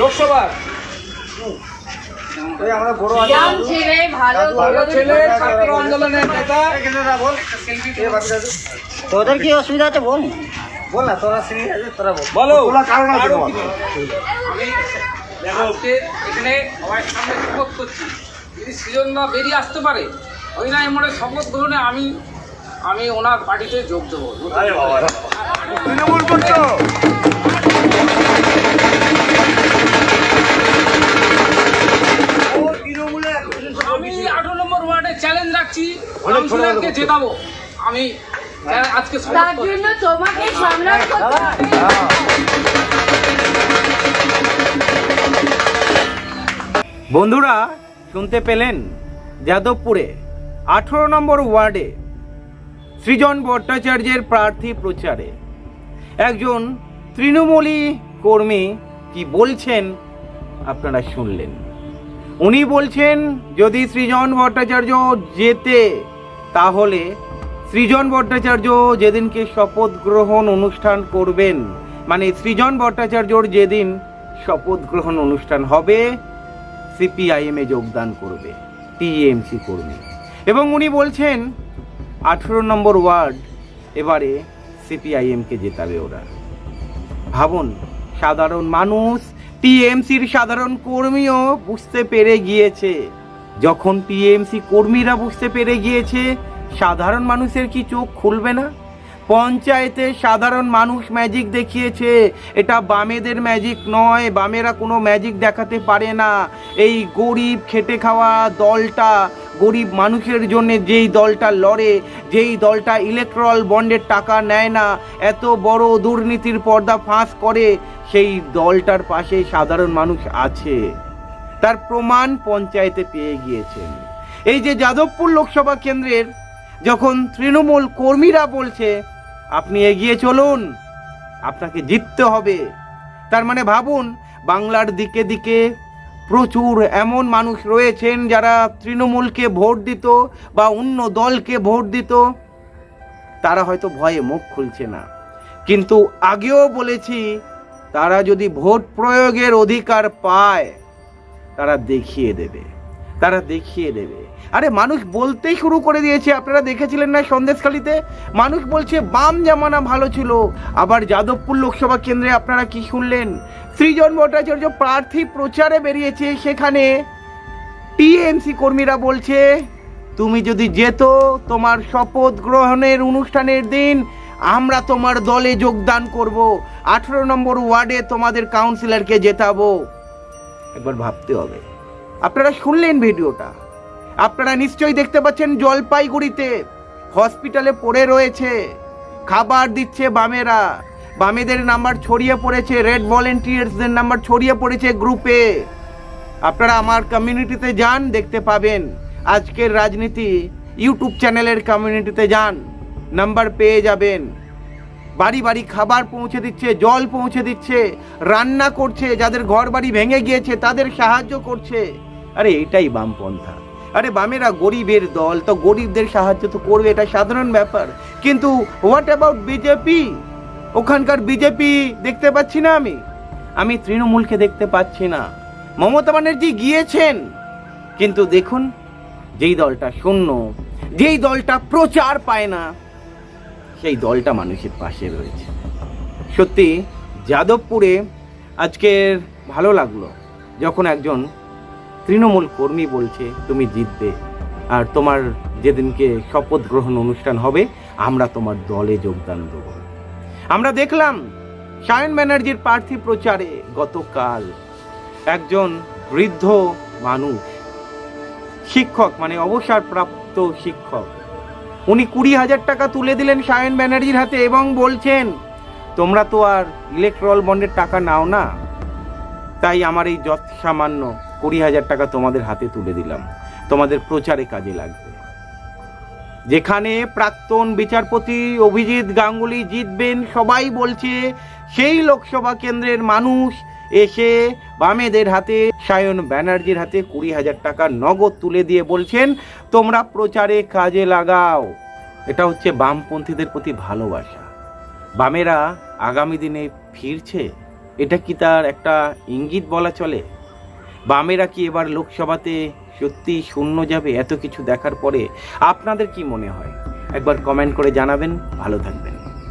লোকসভার এই আমরা বড় ছেলে ভালো ভালো ছেলে ছাত্র আন্দোলনের নেতা। তোদের কি অসুবিধা আছে বল? বল না তোরা আছে তোরা বল। বলো। কারণ আছে এখানে সবার সামনে শপথ করছি। যদি সৃজনদা বেরিয়ে আসতে পারে ওই না এমন শপথ গ্রহণে আমি আমি ওনার পার্টিতে যোগ দেবো। তৃণমূল করছ? কাউন্সিলরকে জেতাবো। আমি আজকে তার জন্য তোমাকে সংগ্রাম করতে হবে। বন্ধুরা শুনতে পেলেন যাদবপুরে আঠেরো নম্বর ওয়ার্ডে সৃজন ভট্টাচার্যের প্রার্থী প্রচারে। একজন তৃণমূলী কর্মী কি বলছেন আপনারা শুনলেন। উনি বলছেন যদি সৃজন ভট্টাচার্য যেতে তাহলে সৃজন ভট্টাচার্য যেদিনকে শপথ গ্রহণ অনুষ্ঠান করবেন মানে সৃজন ভট্টাচার্যর যেদিন শপথ গ্রহণ অনুষ্ঠান হবে, সিপিআইএমে যোগদান করবে, টিএমসি কর্মী। এবং উনি বলছেন, আঠেরো নম্বর ওয়ার্ড, এবারে সিপিআইএমকে জেতাবে ওরা। ভাবুন, সাধারণ মানুষ, টিএমসির সাধারণ কর্মীও বুঝতে পেরে গিয়েছে। যখন টিএমসি কর্মীরা বুঝতে পেরে গিয়েছে, সাধারণ মানুষের কি চোখ খুলবে না? পঞ্চায়েতে সাধারণ মানুষ ম্যাজিক দেখিয়েছে, এটা বামেদের ম্যাজিক নয়, বামেরা কোনো ম্যাজিক দেখাতে পারে না। এই গরিব খেটে খাওয়া দলটা, গরিব মানুষের জন্য যেই দলটা লড়ে, যেই দলটা ইলেকট্রল বন্ডের টাকা নেয় না, এত বড় দুর্নীতির পর্দা ফাঁস করে, সেই দলটার পাশে সাধারণ মানুষ আছে। তার প্রমাণ পঞ্চায়েতে পেয়ে গিয়েছেন। এই যে যাদবপুর লোকসভা কেন্দ্রের যখন তৃণমূল কর্মীরা বলছে, আপনি এগিয়ে চলুন, আপনাকে জিততে হবে। তার মানে ভাবুন, বাংলার দিকে দিকে প্রচুর এমন মানুষ রয়েছেন যারা তৃণমূলকে ভোট দিত বা অন্য দলকে ভোট দিত। তারা হয়তো ভয়ে মুখ খুলছে না। কিন্তু আগেও বলেছি, তারা যদি ভোট প্রয়োগের অধিকার পায় তারা দেখিয়ে দেবে। তারা দেখিয়ে দেবে। আরে, মানুষ বলতেই শুরু করে দিয়েছে। আপনারা দেখেছিলেন না সন্দেশখালিতে? মানুষ বলছে, বাম জামানা ভালো ছিল। আবার যাদবপুর লোকসভা কেন্দ্রে আপনারা কি শুনলেন? সৃজন ভট্টাচার্য প্রার্থী প্রচারে বেরিয়েছে সেখানে। টিএমসি কর্মীরা বলছে, তুমি যদি যেত, তোমার শপথ গ্রহণের অনুষ্ঠানের দিন আমরা তোমার দলে যোগদান করব। আঠেরো নম্বর ওয়ার্ডে তোমাদের কাউন্সিলরকে জেতাবো। একবার ভাবতে হবে। আপনারা শুনলেন ভিডিওটা। আপনারা নিশ্চয়ই দেখতে পাচ্ছেন জলপাইগুড়িতে হসপিটালে পড়ে রয়েছে। খাবার দিচ্ছে বামেরা। বামেদের নাম্বার ছড়িয়ে পড়েছে, রেড ভলেন্টিয়ার্সদের নাম্বার ছড়িয়ে পড়েছে গ্রুপে। আপনারা আমার কমিউনিটিতে যান, দেখতে পাবেন। আজকের রাজনীতি ইউটিউব চ্যানেলের কমিউনিটিতে যান। নাম্বার পেয়ে যাবেন। বাড়ি বাড়ি খাবার পৌঁছে দিচ্ছে, জল পৌঁছে দিচ্ছে, রান্না করছে, যাদের ঘর বাড়ি ভেঙে গিয়েছে তাদের সাহায্য করছে। আরে এটাই বামপন্থা। আরে বামেরা গরিবের দল, তো গরিবদের সাহায্য তো করবে, এটা সাধারণ ব্যাপার। কিন্তু হোয়াট অ্যাবাউট বিজেপি ওখানকার বিজেপি দেখতে পাচ্ছি না আমি। আমি তৃণমূলকে দেখতে পাচ্ছি না। মমতা ব্যানার্জি গিয়েছেন। কিন্তু দেখুন, যেই দলটা শূন্য, যেই দলটা প্রচার পায় না সেই দলটা মানুষের পাশে রয়েছে। সত্যি, যাদবপুরে আজকের ভালো লাগল যখন একজন তৃণমূল কর্মী বলছে, তুমি জিতবে আর তোমার যেদিনকে শপথ গ্রহণ অনুষ্ঠান হবে, আমরা তোমার দলে যোগদান দেব। আমরা দেখলাম সায়ন ব্যানার্জির প্রার্থী প্রচারে গতকাল একজন বৃদ্ধ মানুষ, শিক্ষক মানে অবসরপ্রাপ্ত শিক্ষক উনি কুড়ি হাজার টাকা তুলে দিলেন সায়ন ব্যানার্জির হাতে এবং বলছেন, তোমরা তো আর ইলেকট্রল বন্ডের টাকা নাও না। তাই আমার এই যত সামান্য কুড়ি হাজার টাকা তোমাদের হাতে তুলে দিলাম। তোমাদের প্রচারে কাজে লাগবে। যেখানে প্রাক্তন বিচারপতি অভিজিৎ গাঙ্গুলি জিতবেন, সবাই বলছে, সেই লোকসভা কেন্দ্রের মানুষ এসে বামেদের হাতে, সায়ন ব্যানার্জির হাতে কুড়ি হাজার টাকা নগদ তুলে দিয়ে বলছেন, তোমরা প্রচারে কাজে লাগাও। এটা হচ্ছে বামপন্থীদের প্রতি ভালোবাসা। বামেরা আগামী দিনে ফিরছে, এটা কি তার একটা ইঙ্গিত বলা চলে? বামেরা কি এবার লোকসভাতে সত্যি শূন্য যাবে এত কিছু দেখার পরে? আপনাদের কি মনে হয়? একবার কমেন্ট করে জানাবেন, ভালো থাকবেন।